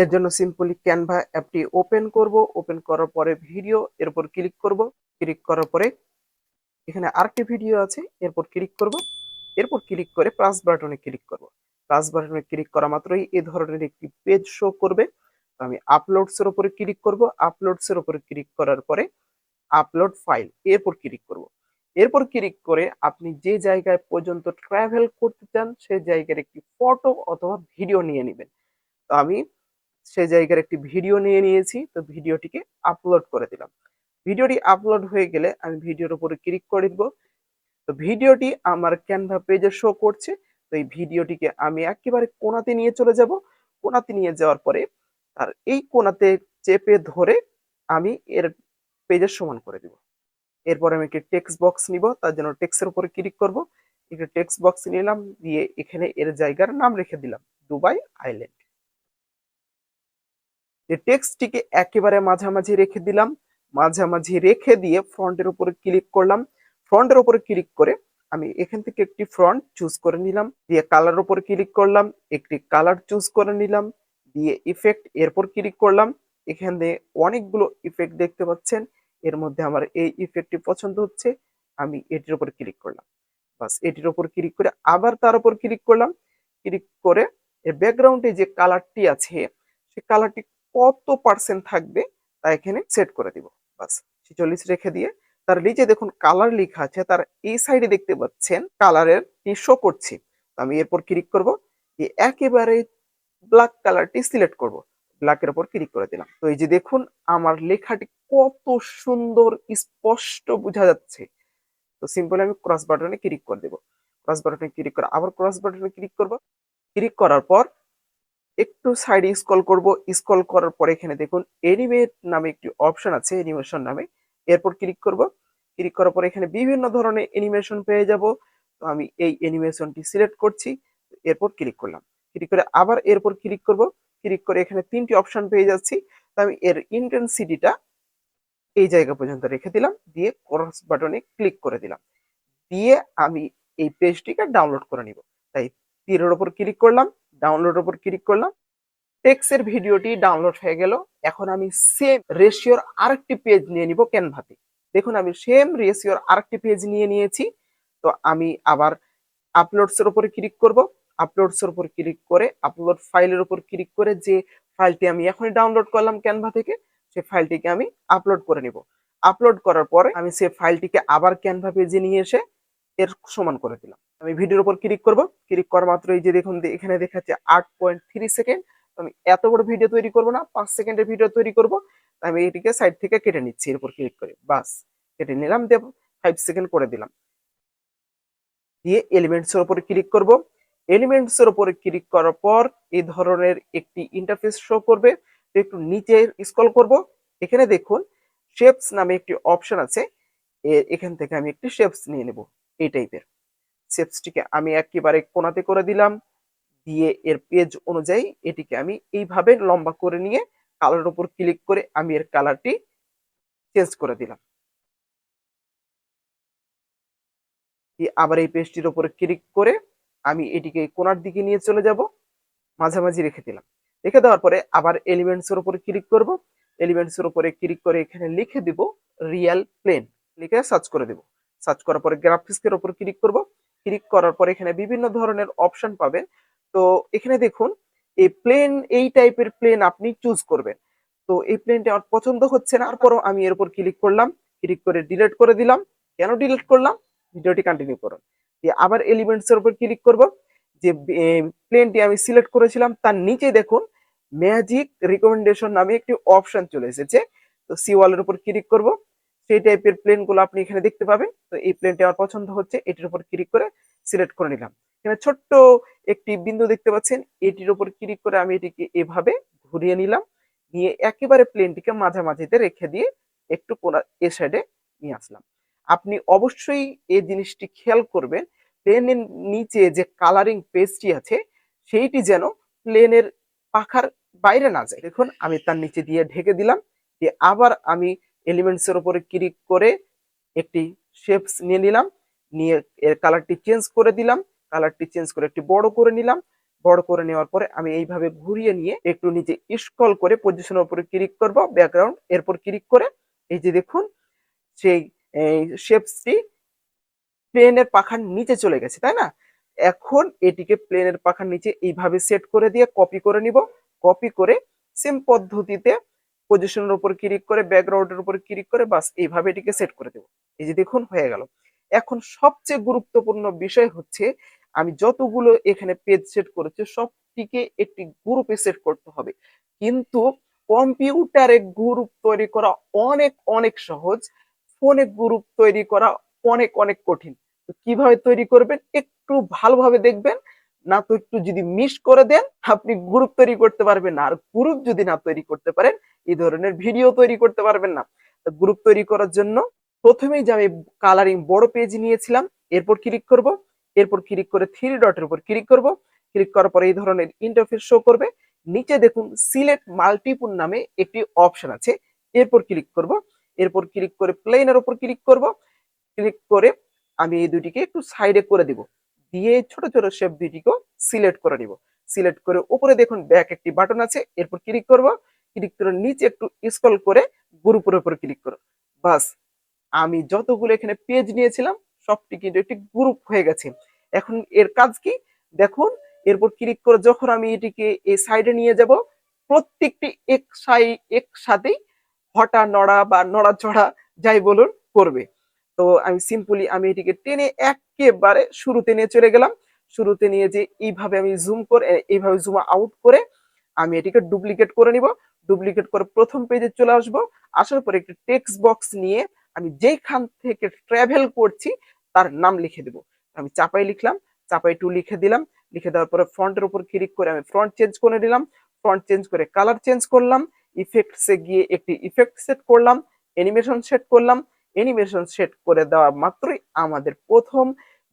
এর জন্য simply Canva অ্যাপটি ওপেন করব। ওপেন করার পরে ভিডিও এর উপর ক্লিক করব। ক্লিক করার পরে এখানে আরেকটি ভিডিও আছে, এরপর ক্লিক করব। এরপর ক্লিক করে প্লাস বাটনে ক্লিক করব। প্লাস বাটনে ক্লিক করা মাত্রই এই ধরনের একটি পেজ শো করবে। আমি আপলোডস এর উপরে ক্লিক করব। আপলোডস এর উপরে ক্লিক করার পরে আপলোড ফাইল এরপর ক্লিক করব। এরপর ক্লিক করে আপনি যে জায়গায় পর্যন্ত ট্রাভেল করতে চান সেই জায়গার একটি ফটো অথবা ভিডিও নিয়ে নেবেন। তো আমি সেই জায়গার একটি ভিডিও নিয়ে নিয়েছি, তো ভিডিওটিকে আপলোড করে দিলাম। ভিডিওটি আপলোড হয়ে গেলে আমি ভিডিওর উপরে ক্লিক করে দিব। তো ভিডিওটি আমার ক্যানভা পেজে শো করছে, তো এই ভিডিওটিকে আমি একেবারে কোনাতে নিয়ে চলে যাব। কোনাতে নিয়ে যাওয়ার পরে আর এই কোনাতে চেপে ধরে আমি এর পেজের সমান করে দিব। এরপর আমি একটি টেক্সট বক্স নিব, তার জন্য টেক্সটের উপরে ক্লিক করব। একটি টেক্সট বক্স নিলাম, দিয়ে এখানে এর জায়গার নাম রেখে দিলাম দুবাই আইল্যান্ড এই টেক্সটটিকে একেবারে মাঝামাঝি রেখে দিলাম, মাঝামাঝি রেখে দিয়ে ফ্রন্টের উপরে ক্লিক করলাম। ফ্রন্টের উপরে ক্লিক করে আমি এখান থেকে একটি ফ্রন্ট চুজ করে নিলাম, দিয়ে কালার উপরে ক্লিক করলাম, একটি কালার চুজ করে নিলাম, দিয়ে ইফেক্ট এরপর ক্লিক করলাম। এখানে অনেকগুলো ইফেক্ট দেখতে পাচ্ছেন, এর মধ্যে আমার এই ইফেক্টটি পছন্দ হচ্ছে, আমি এটির উপর ক্লিক করলাম। বাস, এটির উপর ক্লিক করে আবার তার উপর ক্লিক করলাম। ক্লিক করে এর ব্যাকগ্রাউন্ডে যে কালারটি আছে সেই কালারটি কত পার্সেন্ট থাকবে তা এখানে সেট করে দিব। বাস, ছিচল্লিশ রেখে দিয়ে তার নিচে দেখুন কালার লেখা আছে, তার এই সাইডে দেখতে পাচ্ছেন কালারের শো করছে। আমি এরপর ক্লিক করব, দিয়ে একেবারে ব্ল্যাক কালারটি সিলেক্ট করব। ব্ল্যাকের উপর ক্লিক করে দিলাম। তো এই যে দেখুন আমার লেখাটি কত সুন্দর, স্পষ্ট বোঝা যাচ্ছে। তো সিম্পল আমি ক্রস বাটনে ক্লিক করে দেব। ক্রস বাটনে ক্লিক করে, আবার ক্রস বাটনে ক্লিক করব। ক্লিক করার পর একটু সাইডে স্কল করব স্কল করার পরে এখানে দেখুন এনিমেট নামে একটি অপশন আছে এনিমেশন নামে। এরপর ক্লিক করব ক্লিক করার পরে এখানে বিভিন্ন ধরনের এনিমেশন পেয়ে যাব। তো আমি এই এনিমেশনটি সিলেক্ট করছি, এরপর ক্লিক করলাম। ক্লিক করে আবার এরপর ক্লিক করব ক্লিক করে এখানে তিনটি অপশন পেয়ে যাচ্ছি। তো আমি এর ইন্টেন্সিটিটা এই জায়গা পর্যন্ত রেখে দিলাম, দিয়ে ক্রস বাটনে ক্লিক করে দিলাম। দিয়ে আমি এই পেজটিকে ডাউনলোড করে নিব। তাই তীরের ওপর ক্লিক করলাম ডাউনলোড ওপর ক্লিক করলাম টেক্সের ভিডিওটি ডাউনলোড হয়ে গেল। এখন আমি সেম রেশিওর আরেকটি পেজ নিয়ে নিব ক্যানভাতে দেখুন, আমি সেম রেশিওর আরেকটি পেজ নিয়ে নিয়েছি। তো আমি আবার আপলোডস এর উপরে ক্লিক করব। আপলোডস এর উপর ক্লিক করে আপলোড ফাইলের উপর ক্লিক করে যে ফাইলটি আমি এখনই ডাউনলোড করলাম ক্যানভা থেকে, সেই ফাইলটিকে আমি আপলোড করে নিব। আপলোড করার পরে আমি সেই ফাইলটিকে আবার ক্যানভা পেজে নিয়ে এসে এর সমান করে দিলাম। আমি ভিডিওর উপর ক্লিক করব। ক্লিক করা মাত্র এই যে দেখুন এখানে দেখাচ্ছে আট পয়েন্ট থ্রি সেকেন্ড আমি এত বড় ভিডিও তৈরি করব না, পাঁচ সেকেন্ডের ভিডিও তৈরি করব। আমি এটিকে সাইড থেকে কেটে নিচ্ছি, এর উপর ক্লিক করে। বাস, কেটে নিলাম, দেব ফাইভ সেকেন্ড করে দিলাম। দিয়ে এলিমেন্টস এর উপরে ক্লিক করব। এলিমেন্টস এর উপরে ক্লিক করার পর এই ধরনের একটি ইন্টারফেস শো করবে। একটু নিচে স্ক্রল করব। এখানে দেখুন শেপস নামে একটি অপশন আছে। এখান থেকে আমি একটি শেপস নিয়ে নেব, এই টাইপের শেপসটিকে আমি একেবারে কোনাতে করে দিলাম। দিয়ে এর পেজ অনুযায়ী এটিকে আমি এইভাবে লম্বা করে নিয়ে কালারের উপর ক্লিক করে আমি এর কালারটি চেঞ্জ করে দিলাম। আবার এই পেজটির উপরে ক্লিক করে আমি এটিকে কোনার দিকে নিয়ে চলে যাব, মাঝামাঝি রেখে দিলাম। রেখে দেওয়ার পরে আবার এলিমেন্টস এর উপরে ক্লিক করব। এলিমেন্টস এর উপরে ক্লিক করে এখানে লিখে দিব রিয়েল প্লেন লিখে সার্চ করে দিব। সার্চ করার পরে গ্রাফিক্স এর উপর ক্লিক করব। ক্লিক করার পর এখানে বিভিন্ন ধরনের অপশন পাবেন। তো এখানে দেখুন, এই প্লেন এই টাইপের প্লেন আপনি চুজ করবেন। তো এই প্লেনটা আমার পছন্দ হচ্ছে না, তারপরও আমি এর উপর ক্লিক করলাম ক্লিক করে ডিলিট করে দিলাম। কেন ডিলিট করলাম? ভিডিওটি কন্টিনিউ করুন। দিয়ে আবার এলিমেন্টস এর উপর ক্লিক করব। যে প্লেনটি আমি সিলেক্ট করেছিলাম, তার নিচে দেখুন ম্যাজিক রিকমেন্ডেশন নামে একটি অপশন চলে এসেছে। তো সি ওয়ালের উপর ক্লিক করব। সেই টাইপের প্লেনগুলো আপনি এখানে দেখতে পাবেন। তো এই প্লেনটি আমার পছন্দ হচ্ছে, এটির উপর ক্লিক করে সিলেক্ট করে নিলাম। এখানে ছোট্ট একটি বিন্দু দেখতে পাচ্ছেন, এটির উপর ক্লিক করে আমি এটিকে এভাবে ঘুরিয়ে নিলাম। নিয়ে একেবারে প্লেনটিকে মাঝামাঝিতে রেখে দিয়ে একটু কোনা, এ সাইডে নিয়ে আসলাম। আপনি অবশ্যই এই জিনিসটি খেয়াল করবেন প্লেনের নিচে যে কালারিং পেজটি আছে, সেইটি যেন প্লেনের পাখার বাইরে না যায়। দেখুন, আমি তার নিচে দিয়ে ঢেকে দিলাম। দিয়ে আবার আমি এলিমেন্টস এর উপরে ক্লিক করে একটি শেপস নিয়ে নিলাম। নিয়ে এর কালারটি চেঞ্জ করে দিলাম। কালারটি চেঞ্জ করে একটি বড় করে নিলাম। বড় করে নেওয়ার পরে আমি এইভাবে ঘুরিয়ে নিয়ে একটু নিচে স্ক্রল করে পজিশনের উপরে ক্লিক করব ব্যাকগ্রাউন্ড এরপর ক্লিক করে এই যে দেখুন, সেই শেপসটি প্লেনের পাখার নিচে চলে গেছে, তাই না? এখন এটিকে প্লেনের পাখার নিচে এইভাবে সেট করে দিয়ে কপি করে নিব। কপি করে সেম পদ্ধতিতে পজিশনের উপর ক্লিক করে ব্যাকগ্রাউন্ডের উপর ক্লিক করে, বাস এইভাবে এটিকে সেট করে দেব। এই যে দেখুন, হয়ে গেল। এখন সবচেয়ে গুরুত্বপূর্ণ বিষয় হচ্ছে, আমি যতগুলো এখানে পেজ সেট করেছি, সবটিকে একটি গ্রুপে সেট করতে হবে। কিন্তু কম্পিউটারে গ্রুপ তৈরি করা অনেক অনেক সহজ। ফোনে গ্রুপ তৈরি করা অনেক অনেক কঠিন। কীভাবে তৈরি করবেন? একটু ভালোভাবে দেখবেন। না তো একটু যদি মিস করে দেন, আপনি গ্রুপ তৈরি করতে পারবেন না। আর গ্রুপ যদি না তৈরি করতে পারেন, এই ধরনের ভিডিও তৈরি করতে পারবেন না। গ্রুপ তৈরি করার জন্য প্রথমেই যে আমি কালারিং বড় পেজ নিয়েছিলাম, এরপর ক্লিক করব, এরপর ক্লিক করে থ্রি ডটের উপর ক্লিক করব। ক্লিক করার পরে এই ধরনের ইন্টারফেস শো করবে। নিচে দেখুন সিলেক্ট মাল্টিপুল নামে একটি অপশন আছে। এরপর ক্লিক করব, এরপর ক্লিক করে প্লেনের উপর ক্লিক করব। ক্লিক করে আমি এই দুটিকে একটু সাইডে করে দিব। দিয়ে ছোট ছোট শেপ দুইটিকেও সিলেক্ট করে নিব। সিলেক্ট করে উপরে দেখুন ব্যাক একটি বাটন আছে, এরপর ক্লিক করব। ক্লিক করে নিচে একটু স্ক্রল করে গ্রুপের উপর ক্লিক করো। বাস, আমি যতগুলো এখানে পেজ নিয়েছিলাম, সবটি কিন্তু একটি গ্রুপ হয়ে গেছে। এখন এর কাজ কি? দেখুন, এরপর ক্লিক করে যখন আমি এটিকে এই সাইডে নিয়ে যাব, প্রত্যেকটি এক সাই একসাথেই হটা, নড়া বা নড়াচড়া যাই বলুন করবে। তো আমি সিম্পলি আমি এটিকে টেনে একেবারে শুরুতে নিয়ে চলে গেলাম। শুরুতে নিয়ে যে এইভাবে আমি জুম করে, এইভাবে জুম আউট করে আমি এটিকে ডুপ্লিকেট করে নিব। ডুপ্লিকেট করে প্রথম পেজে চলে আসব। আসার পরে একটি টেক্সট বক্স নিয়ে আমি যেখান থেকে ট্রাভেল করছি তার নাম লিখে দেব। আমি চাপাই লিখলাম, চাপাই টু লিখে দিলাম। লিখে দেওয়ার পরে ফ্রন্টের উপর ক্লিক করে আমি ফ্রন্ট চেঞ্জ করে দিলাম ফ্রন্ট চেঞ্জ করে কালার চেঞ্জ করলাম। ইফেক্টসে গিয়ে একটি ইফেক্ট সেট করলাম। অ্যানিমেশন সেট করলাম। অ্যানিমেশন সেট করে দেওয়া মাত্রই আমাদের প্রথম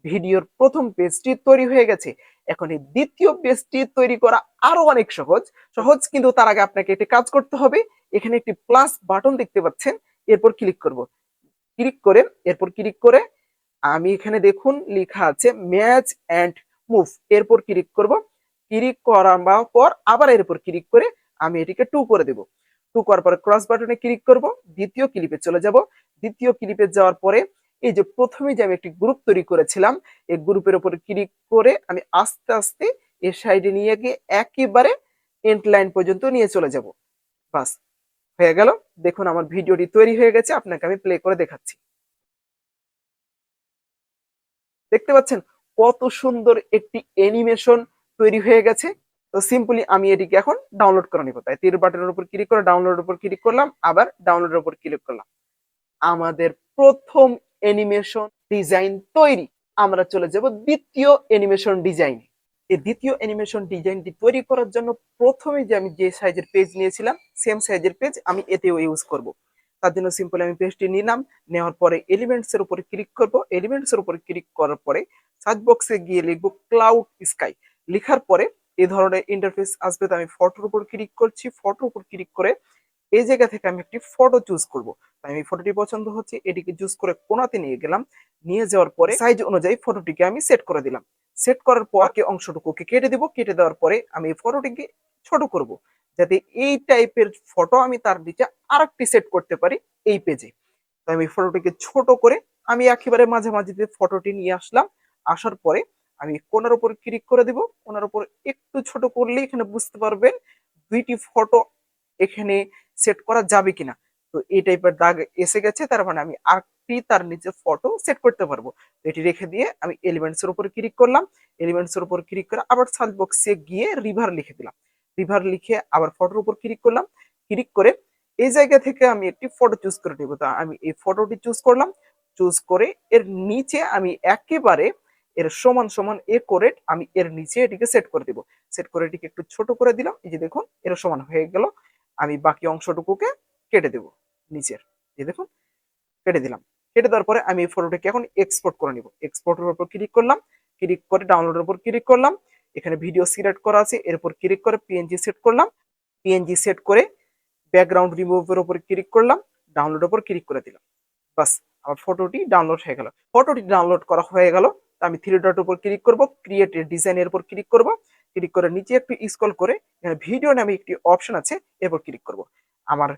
ভিডিওর প্রথম পেজটি তৈরি হয়ে গেছে। এখন এই দ্বিতীয় পেজটি তৈরি করা আরও অনেক সহজ। সহজ কিন্তু তার আগে আপনাকে একটি কাজ করতে হবে। এখানে একটি প্লাস বাটন দেখতে পাচ্ছেন। এরপর ক্লিক করব। ক্লিক করে, এরপর ক্লিক করে, আমি এখানে দেখুন লেখা আছে ম্যাচ অ্যান্ড মুভ এরপর ক্লিক করব। ক্লিক করার পর আবার এরপর ক্লিক করে আমি এটিকে টু করে দেব। টু করার পরে ক্রস বাটনে ক্লিক করব। দ্বিতীয় ক্লিপে চলে যাব। দ্বিতীয় ক্লিপে যাওয়ার পরে এই যে প্রথমে যে আমি একটি গ্রুপ তৈরি করেছিলাম, এই গ্রুপের উপর ক্লিক করে আমি আস্তে আস্তে এর সাইডে নিয়ে গিয়ে একেবারে এন্ড লাইন পর্যন্ত নিয়ে চলে যাব। বাস, হয়ে গেল। দেখুন আমার ভিডিওটি তৈরি হয়ে গেছে, আপনাকে আমি প্লে করে দেখাচ্ছি। দেখতে পাচ্ছেন কত সুন্দর একটি অ্যানিমেশন তৈরি হয়ে গেছে। তো সিম্পলি আমি এটিকে এখন ডাউনলোড করে নিব। তাই তীর বাটনের উপর ক্লিক করে ডাউনলোডের উপর ক্লিক করলাম, আবার ডাউনলোডের উপর ক্লিক করলাম। আমাদের প্রথম অ্যানিমেশন ডিজাইন তৈরি। আমরা চলে যাব দ্বিতীয় অ্যানিমেশন ডিজাইন এই দ্বিতীয় অ্যানিমেশন ডিজাইনটি তৈরি করার জন্য প্রথমে যে আমি যে সাইজের পেজ নিয়েছিলাম সেম সাইজের পেজ আমি এতেও ইউজ করব। তার জন্য সিম্পল আমি পেজটি নিলাম, নেওয়ার পরে এলিমেন্টস এর উপরে ক্লিক করব। এলিমেন্টস এর উপরে ক্লিক করার পরে সার্চ বক্সে গিয়ে লিখব ক্লাউড স্কাই লেখার পরে এই ধরনের ইন্টারফেস আসবে, তো আমি ফটোর উপর ক্লিক করছি। ফটোর উপর ক্লিক করে এই জায়গা থেকে আমি একটি ফটো চুজ করব। আমি ফটোটি পছন্দ হচ্ছে, এটিকে চুজ করে কোনাতে নিয়ে গেলাম। নিয়ে যাওয়ার পরে সাইজ অনুযায়ী ফটোটিকে আমি সেট করে দিলাম। সেট করার পর বাকি অংশটুকুকে কেটে দিব। কেটে দেওয়ার পরে আমি এই ফটোটিকে ছোট করব, যাতে এই টাইপের ফটো আমি তার নিচে আরেকটি সেট করতে পারি এই পেজে তো আমি ফটোটিকে ছোট করে আমি একেবারে মাঝে মাঝে ফটোটি নিয়ে আসলাম। আসার পরে আমি কোনার উপর ক্লিক করে দিব। কোনার উপর একটু ছোট করলে এখানে বুঝতে পারবেন দুইটি ফটো এখানে সেট করা যাবে কিনা? তো এই টাইপের দাগ এসে গেছে, তার মানে আমি আরেকটি তার নিচে ফটো সেট করতে পারব। এটি রেখে দিয়ে আমি এলিমেন্টস এর উপর ক্লিক করলাম। এলিমেন্টস এর উপর ক্লিক করে আবার সার্চ বক্সে গিয়ে রিভার লিখে দিলাম। রিভার লিখে আবার ফটোর উপর ক্লিক করলাম। ক্লিক করে এই জায়গা থেকে আমি একটি ফটো চুজ করে নেব। তা আমি এই ফটোটি চুজ করলাম। চুজ করে এর নিচে আমি একেবারে এর সমান সমান এ করে আমি এর নিচে এটিকে সেট করে দিব। সেট করে এটিকে একটু ছোট করে দিলাম। এই যে দেখুন, এর সমান হয়ে গেল। আমি বাকি অংশটুকুকে কেটে দেব নিচের। এই দেখুন, কেটে দিলাম। কেটে দেওয়ার পরে আমি এই ফটোটাকে এখন এক্সপোর্ট করে নিব। এক্সপোর্টের উপর ক্লিক করলাম। ক্লিক করে ডাউনলোডের উপর ক্লিক করলাম। এখানে ভিডিও সিলেক্ট করা আছে। এরপর ক্লিক করে পিএনজি সেট করলাম। পিএনজি সেট করে ব্যাকগ্রাউন্ড রিমুভের উপর ক্লিক করলাম। ডাউনলোডের উপর ক্লিক করে দিলাম। বাস, আমার ফটোটি ডাউনলোড হয়ে গেল। ফটোটি ডাউনলোড করা হয়ে গেল। আমি থ্রি ডট উপর ক্লিক করব। ক্রিয়েট ডিজাইনের উপর ক্লিক করব। ক্লিক করে নিচে একটু স্ক্রল করে, এখানে ভিডিও নামে একটি অপশন আছে, এরপর ক্লিক করব। আমার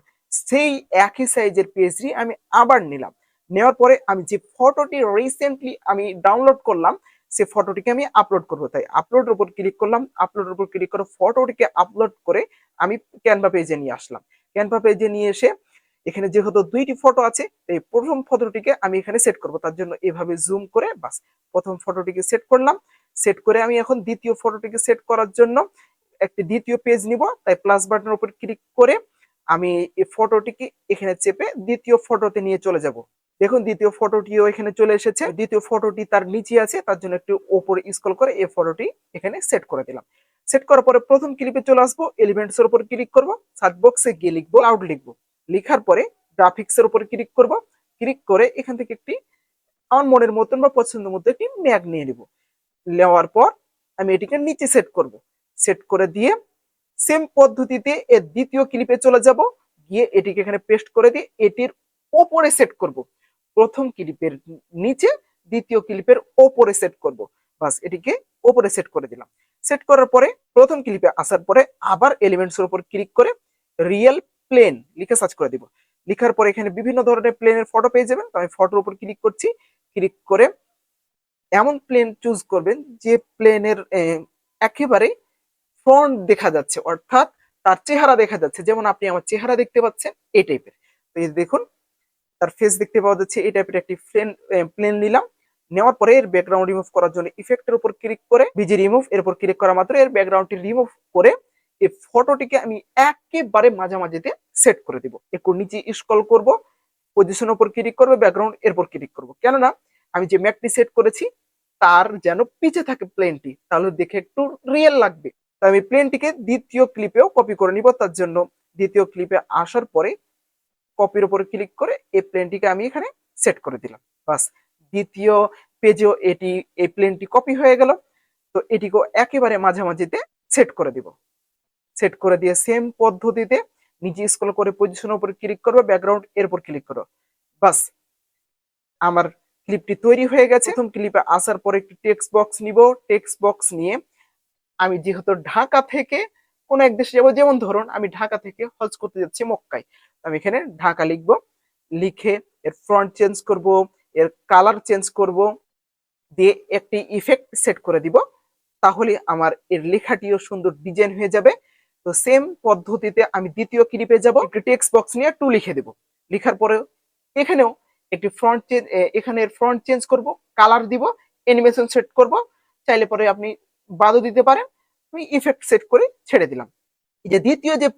সেই একই সাইজের পিএইচডি আমি আবার নিলাম। নেওয়ার পরে আমি যে ফটোটি রিসেন্টলি আমি ডাউনলোড করলাম, সে ফটোটিকে আমি আপলোড করব। তাই আপলোডের উপর ক্লিক করলাম আপলোডের উপর ক্লিক করে ফটোটিকে আপলোড করে আমি ক্যানভা পেজে নিয়ে আসলাম। ক্যানভা পেজে নিয়ে এসে এখানে যেহেতু দুইটি ফটো আছে এই প্রথম ফটোটিকে আমি এখানে সেট করব। তার জন্য এভাবে জুম করে বাস, প্রথম ফটোটিকে সেট করলাম। সেট করে আমি এখন দ্বিতীয় ফটোটিকে সেট করার জন্য একটি দ্বিতীয় পেজ নিব। তাই প্লাস বাটনের উপর ক্লিক করে আমি এই ফটোটিকে এখানে চেপে দ্বিতীয় ফটোতে নিয়ে চলে যাব। দেখুন, দ্বিতীয় ফটোটিও এখানে চলে এসেছে। দ্বিতীয় ফটোটি তার নিচে আছে, তার জন্য একটু ওপরে স্ক্রল করে এই ফটোটি এখানে সেট করে দিলাম। সেট করার পরে প্রথম ক্লিপে চলে আসব এলিমেন্টস এর উপর ক্লিক করব সার্চ বক্সে গিয়ে লিখব আউট লিখব। লেখার পরে গ্রাফিক্স এর উপর ক্লিক করব। ক্লিক করে এখান থেকে একটি আমার মনের মতন বা পছন্দ মতো একটি ম্যাগ নিয়ে নিব। নেওয়ার পর আমি এটিকে নিচে সেট করব। সেট করে দিয়ে সেম পদ্ধতিতে এর দ্বিতীয় ক্লিপে চলে যাব। গিয়ে এটিকে এখানে পেস্ট করে দিয়ে এটির ওপরে সেট করব। প্রথম ক্লিপের নিচে দ্বিতীয় ক্লিপের ওপরে সেট করব। বাস, এটিকে ওপরে সেট করে দিলাম। সেট করার পরে প্রথম ক্লিপে আসার পরে আবার এলিমেন্টস এর উপর ক্লিক করে রিয়েল প্লেন লিখে সার্চ করে দিব। লিখার পরে এখানে বিভিন্ন ধরনের প্লেনের ফটো পেয়ে যাবেন। তো আমি ফটোর উপর ক্লিক করছি। ক্লিক করে এমন প্লেন চুজ করবেন যে প্লেনের একেবারে ফ্রন্ট দেখা যাচ্ছে, অর্থাৎ তার চেহারা দেখা যাচ্ছে। যেমন আপনি আমার চেহারা দেখতে পাচ্ছেন, এই টাইপের তো এই দেখুন, তার ফেস দেখতে পাওয়া যাচ্ছে, এই টাইপের একটি প্লেন নিলাম। নেওয়ার পরে এর ব্যাকগ্রাউন্ড রিমুভ করার জন্য ইফেক্টের উপর ক্লিক করে বিজি রিমুভ এর উপর ক্লিক করা মাত্র এর ব্যাকগ্রাউন্ডটি রিমুভ করে এই ফটোটিকে আমি একেবারে মাঝামাঝিতে সেট করে দিব। একটু নিচে স্ক্রল করব পজিশনের উপর ক্লিক করবে ব্যাকগ্রাউন্ড এরপর ক্লিক করব। কেননা আমি যে ম্যাপটি সেট করেছি, তার যেন পিছে থাকে প্লেনটি তাহলে দেখে একটু রিয়েল লাগবে। তো আমি প্লেনটিকে দ্বিতীয় ক্লিপেও কপি করে নিব, তার জন্য দ্বিতীয় ক্লিপে আসার পরে কপির উপর ক্লিক করে এই প্লেনটিকে আমি এখানে সেট করে দিলাম। বাস, দ্বিতীয় পেজেও এটি, এই প্লেনটি কপি হয়ে গেল। তো এটিকেও একেবারে মাঝামাঝিতে সেট করে দিব। সেট করে দিয়ে সেম পদ্ধতিতে নিজে স্ক্রল করে পজিশনের উপর ক্লিক করবে ব্যাকগ্রাউন্ড এর উপর ক্লিক করো। বাস, আমার ক্লিপটি তৈরি হয়ে গেছে। প্রথম ক্লিপে আসার পর একটি টেক্সট বক্স নিব। টেক্সট বক্স নিয়ে আমি যেহেতু ঢাকা থেকে কোন এক দেশে যাব যেমন ধরুন আমি ঢাকা থেকে হজ করতে যাচ্ছি মক্কায়। আমি এখানে ঢাকা লিখব। লিখে এর ফ্রন্ট চেঞ্জ করব এর কালার চেঞ্জ করব দিয়ে একটি ইফেক্ট সেট করে দিব। তাহলে আমার এর লেখাটিও সুন্দর ডিজাইন হয়ে যাবে। তো সেম পদ্ধতিতে আমি দ্বিতীয় ক্লিপে যাব। একটি টেক্সট বক্স নিয়ে টু লিখে দেব। লেখার পরে এখানেও একটি ফ্রন্ট চেঞ্জ এখানে ফ্রন্ট চেঞ্জ করব কালার দিব অ্যানিমেশন সেট করব, চাইলে পরে আপনি বাদও দিতে পারেন, আমি ইফেক্ট সেট করে ছেড়ে দিলাম। যে দ্বিতীয় যে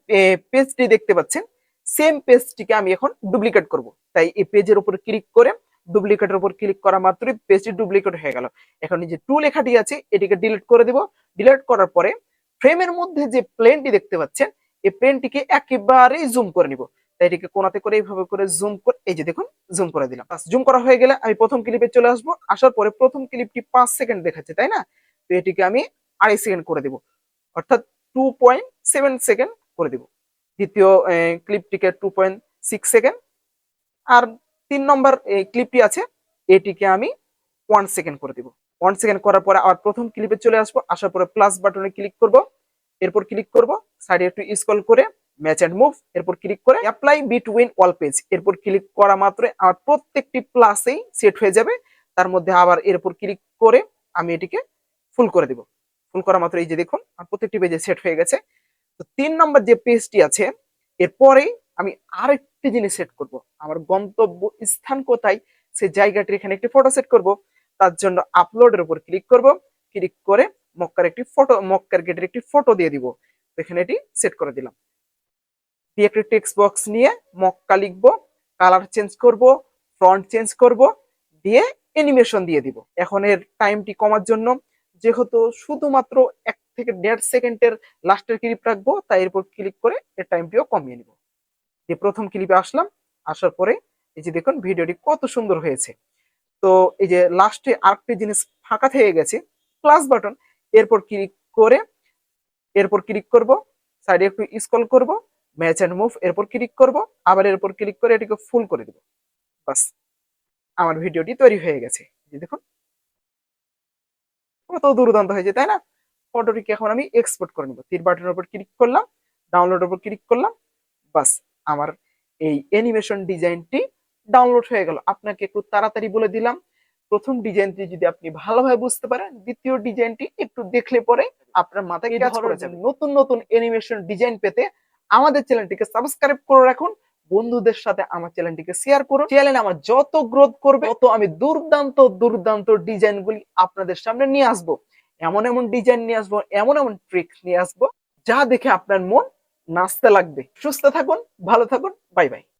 পেজটি দেখতে পাচ্ছেন সেম পেজটিকে আমি এখন ডুপ্লিকেট করব। তাই এই পেজের উপর ক্লিক করে ডুপ্লিকেটের উপর ক্লিক করা মাত্রই পেজটি ডুপ্লিকেট হয়ে গেল। এখন যে টু লেখাটি আছে, এটিকে ডিলিট করে দিব। ডিলিট করার পরে ফ্রেমের মধ্যে যে প্লেনটি দেখতে পাচ্ছেন, এই প্লেনটিকে একেবারেই জুম করে নিব। এটিকে কোনাতে করে এইভাবে করে জুম করে, এই যে দেখুন জুম করে দিলাম। জুম করা হয়ে গেলে আমি প্রথম ক্লিপে চলে আসব। আসার পরে প্রথম ক্লিপটি পাঁচ সেকেন্ড দেখাচ্ছে, তাই না? তো এটিকে আমি আড়াই সেকেন্ড করে দিব। অর্থাৎ টু পয়েন্ট সেভেন সেকেন্ড করে দিব। দ্বিতীয় ক্লিপটিকে টু পয়েন্ট সিক্স সেকেন্ড আর তিন নম্বর ক্লিপটি আছে, এটিকে আমি ওয়ান সেকেন্ড করে দিব। ওয়ান সেকেন্ড করার পরে আবার প্রথম ক্লিপে চলে আসব। আসার পরে প্লাস বাটনে ক্লিক করব। এরপর ক্লিক করব। সাইডে একটু স্ক্রল করে ম্যাচ অ্যান্ড মুভ এরপর ক্লিক করে অ্যাপ্লাই বিটুইন অল পেজ এরপর ক্লিক করা মাত্র আমার প্রত্যেকটি প্লাসেই সেট হয়ে যাবে, তার মধ্যে আবার এরপর ক্লিক করে আমি এটিকে ফুল করে দিব। ফুল করা মাত্র এই যে দেখুন, আমার প্রত্যেকটি পেজে সেট হয়ে গেছে। তো তিন নম্বর যে পেজটি আছে, এরপরেই আমি আরেকটি জিনিস সেট করব। আমার গন্তব্য স্থান কোথায় সেই জায়গাটির এখানে একটি ফটো সেট করব। তার জন্য আপলোডের উপর ক্লিক করব। ক্লিক করে মক্কার একটি ফটো মক্কার গেটের একটি ফটো দিয়ে দিব। এখানে এটি সেট করে দিলাম। দিয়ে একটি টেক্সট বক্স নিয়ে মক্কা লিখব কালার চেঞ্জ করব ফ্রন্ট চেঞ্জ করব, দিয়ে অ্যানিমেশন দিয়ে দিব। এখন এর টাইমটি কমার জন্য যেহেতু শুধুমাত্র এক থেকে দেড় সেকেন্ডের লাস্টের ক্লিপ রাখব, তাই এরপর ক্লিক করে এর টাইমটিও কমিয়ে নিব। যে প্রথম ক্লিপে আসলাম, আসার পরে এই যে দেখুন ভিডিওটি কত সুন্দর হয়েছে। তো এই যে লাস্টে আরেকটি জিনিস ফাঁকা থেকে গেছে প্লাস বাটন এরপর ক্লিক করে, এরপর ক্লিক করব সাইডে একটু স্ক্রল করব ম্যাচ অ্যান্ড মুভ এরপর ক্লিক করব আবার এরপর ক্লিক করে এটিকে ফুল করে দেব। বাস আমার ভিডিওটি তৈরি হয়ে গেছে। দেখুন। কত দুর্দান্ত হয়েছে তাই না? ফটোটিকে এখন আমি এক্সপোর্ট করে নিব। তীর বাটনের উপর ক্লিক করলাম ডাউনলোডের উপর ক্লিক করলাম বাস আমার এই অ্যানিমেশন ডিজাইনটি ডাউনলোড হয়ে গেল। আপনাকে একটু তাড়াতাড়ি বলে দিলাম প্রথম ডিজাইনটি যদি আপনি ভালোভাবে বুঝতে পারেন দ্বিতীয় ডিজাইনটি একটু দেখলে পরে আপনার মাথায় নতুন নতুন অ্যানিমেশন ডিজাইন পেতে আমাদের চ্যানেলটিকে সাবস্ক্রাইব করে রাখুন, বন্ধুদের সাথে আমার চ্যানেলটিকে শেয়ার করুন। চ্যানেল আমার যত গ্রোথ করবে, তত আমি দুর্দান্ত দুর্দান্ত ডিজাইনগুলি আপনাদের সামনে নিয়ে আসব। এমন এমন ডিজাইন নিয়ে আসব, এমন এমন ট্রিক নিয়ে আসব, যা দেখে আপনার মন নাচতে লাগবে। সুস্থ থাকুন, ভালো থাকুন বাই বাই